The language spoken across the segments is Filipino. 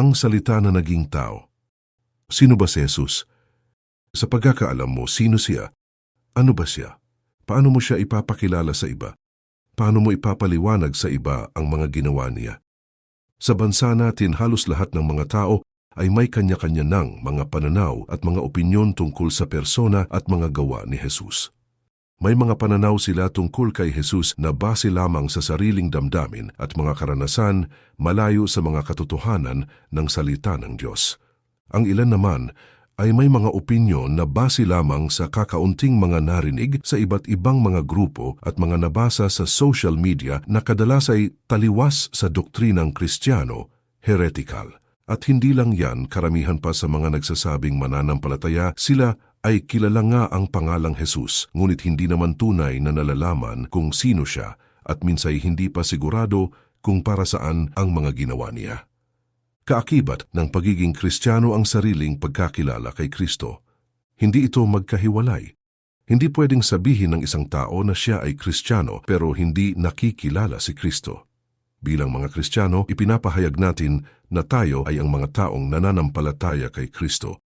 ang salita na naging tao. Sino ba si Jesus? Sa pagkakaalam mo, sino siya? Ano ba siya? Paano mo siya ipapakilala sa iba? Paano mo ipapaliwanag sa iba ang mga ginawa niya? Sa bansa natin, halos lahat ng mga tao ay may kanya-kanya ng mga pananaw at mga opinyon tungkol sa persona at mga gawa ni Jesus. May mga pananaw sila tungkol kay Jesus na base lamang sa sariling damdamin at mga karanasan malayo sa mga katotohanan ng salita ng Diyos. Ang ilan naman ay may mga opinyon na base lamang sa kakaunting mga narinig sa iba't ibang mga grupo at mga nabasa sa social media na kadalas ay taliwas sa doktrinang Kristiyano, heretical. At hindi lang yan, karamihan pa sa mga nagsasabing mananampalataya, sila ay kilala nga ang pangalang Jesus, ngunit hindi naman tunay na nalalaman kung sino siya at minsay hindi pa sigurado kung para saan ang mga ginawa niya. Kaakibat ng pagiging kristyano ang sariling pagkakilala kay Kristo. Hindi ito magkahiwalay. Hindi pwedeng sabihin ng isang tao na siya ay kristyano pero hindi nakikilala si Kristo. Bilang mga kristyano, ipinapahayag natin na tayo ay ang mga taong nananampalataya kay Kristo.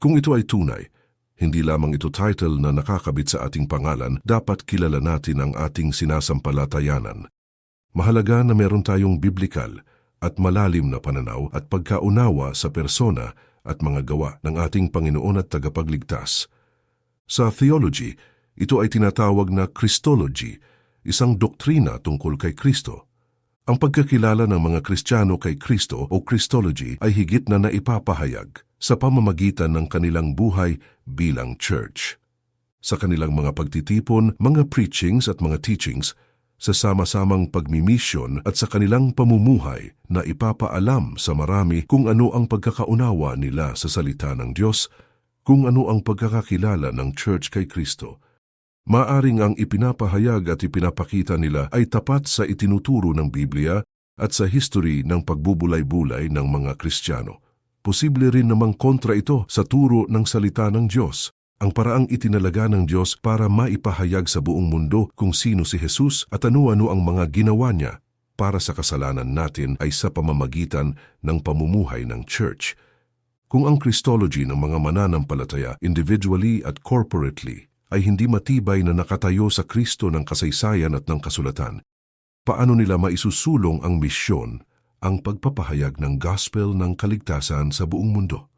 Kung ito ay tunay, hindi lamang ito title na nakakabit sa ating pangalan, dapat kilala natin ang ating sinasampalatayanan. Mahalaga na meron tayong biblikal at malalim na pananaw at pagkaunawa sa persona at mga gawa ng ating Panginoon at tagapagligtas. Sa theology, ito ay tinatawag na Christology, isang doktrina tungkol kay Kristo. Ang pagkakilala ng mga Kristiyano kay Kristo o Christology ay higit na naipapahayag sa pamamagitan ng kanilang buhay bilang church. Sa kanilang mga pagtitipon, mga preachings at mga teachings, sa sama-samang pagmimisyon at sa kanilang pamumuhay na ipapaalam sa marami kung ano ang pagkakaunawa nila sa salita ng Diyos, kung ano ang pagkakakilala ng church kay Kristo. Maaring ang ipinapahayag at ipinapakita nila ay tapat sa itinuturo ng Biblia at sa history ng pagbubulay-bulay ng mga Kristiyano. Posible rin namang kontra ito sa turo ng salita ng Diyos ang paraang itinalaga ng Diyos para maipahayag sa buong mundo kung sino si Jesus at ano-ano ang mga ginawa niya para sa kasalanan natin ay sa pamamagitan ng pamumuhay ng church. Kung ang Christology ng mga mananampalataya individually at corporately ay hindi matibay na nakatayo sa Kristo ng kasaysayan at ng kasulatan, paano nila maisusulong ang misyon, ang pagpapahayag ng gospel ng kaligtasan sa buong mundo?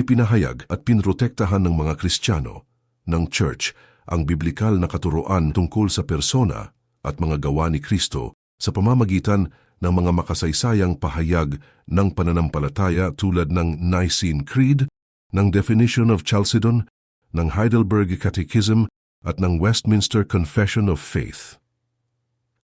Ipinahayag at pinrotektahan ng mga Kristiyano, ng Church, ang biblikal na katuroan tungkol sa persona at mga gawa ni Kristo sa pamamagitan ng mga makasaysayang pahayag ng pananampalataya tulad ng Nicene Creed, ng Definition of Chalcedon, ng Heidelberg Catechism at ng Westminster Confession of Faith.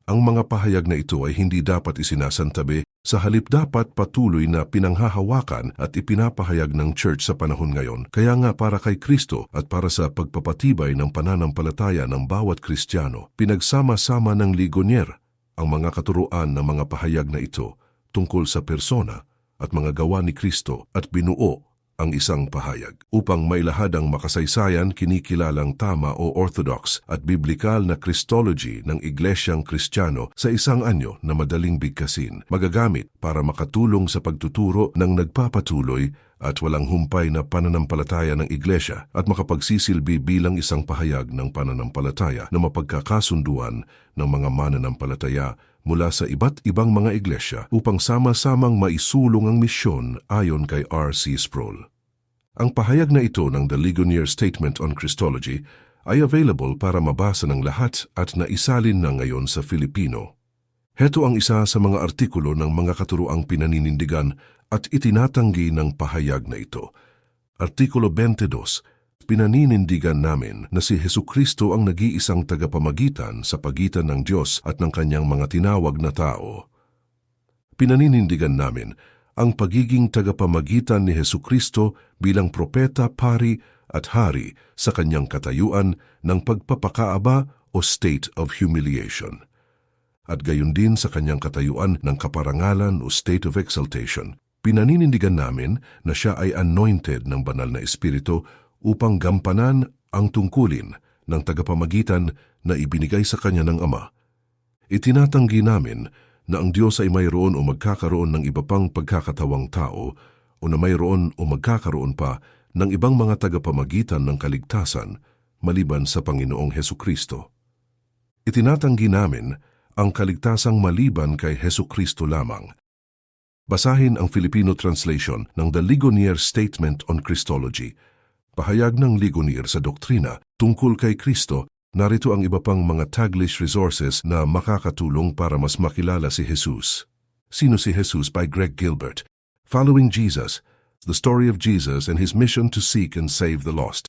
Ang mga pahayag na ito ay hindi dapat isinasantabi sa halip dapat patuloy na pinanghahawakan at ipinapahayag ng church sa panahon ngayon. Kaya nga para kay Kristo at para sa pagpapatibay ng pananampalataya ng bawat Kristiyano, pinagsama-sama ng ligonier ang mga katuruan ng mga pahayag na ito tungkol sa persona at mga gawa ni Kristo at binuo ang isang pahayag. Upang mailahad ang makasaysayan, kinikilalang tama o orthodox at biblikal na Christology ng Iglesyang Kristiyano sa isang anyo na madaling bigkasin, magagamit para makatulong sa pagtuturo ng nagpapatuloy at walang humpay na pananampalataya ng Iglesia at makapagsisilbi bilang isang pahayag ng pananampalataya na mapagkakasunduan ng mga mananampalataya mula sa iba't ibang mga iglesia upang sama-samang maisulong ang misyon ayon kay R.C. Sproul. Ang pahayag na ito ng The Ligonier Statement on Christology ay available para mabasa ng lahat at naisalin na ngayon sa Filipino. Heto ang isa sa mga artikulo ng mga katuroang pinaninindigan at itinatanggi ng pahayag na ito. Artikulo 22 pinaninindigan namin na si Heso Kristo ang nag-iisang tagapamagitan sa pagitan ng Diyos at ng kanyang mga tinawag na tao. Pinaninindigan namin ang pagiging tagapamagitan ni Heso Kristo bilang propeta, pari at hari sa kanyang katayuan ng pagpapakaaba o state of humiliation. At gayon din sa kanyang katayuan ng kaparangalan o state of exaltation, pinaninindigan namin na siya ay anointed ng banal na espiritu upang gampanan ang tungkulin ng tagapamagitan na ibinigay sa kanya ng Ama. Itinatanggi namin na ang Diyos ay mayroon o magkakaroon ng iba pang pagkakatawang tao o na mayroon o magkakaroon pa ng ibang mga tagapamagitan ng kaligtasan maliban sa Panginoong Heso Kristo. Itinatanggi namin ang kaligtasang maliban kay Heso Kristo lamang. Basahin ang Filipino translation ng The Ligonier Statement on Christology. Pahayag ng Ligonier sa doktrina tungkol kay Kristo, narito ang iba pang mga Taglish resources na makakatulong para mas makilala si Jesus. Sino si Jesus by Greg Gilbert. Following Jesus, The Story of Jesus and His Mission to Seek and Save the Lost.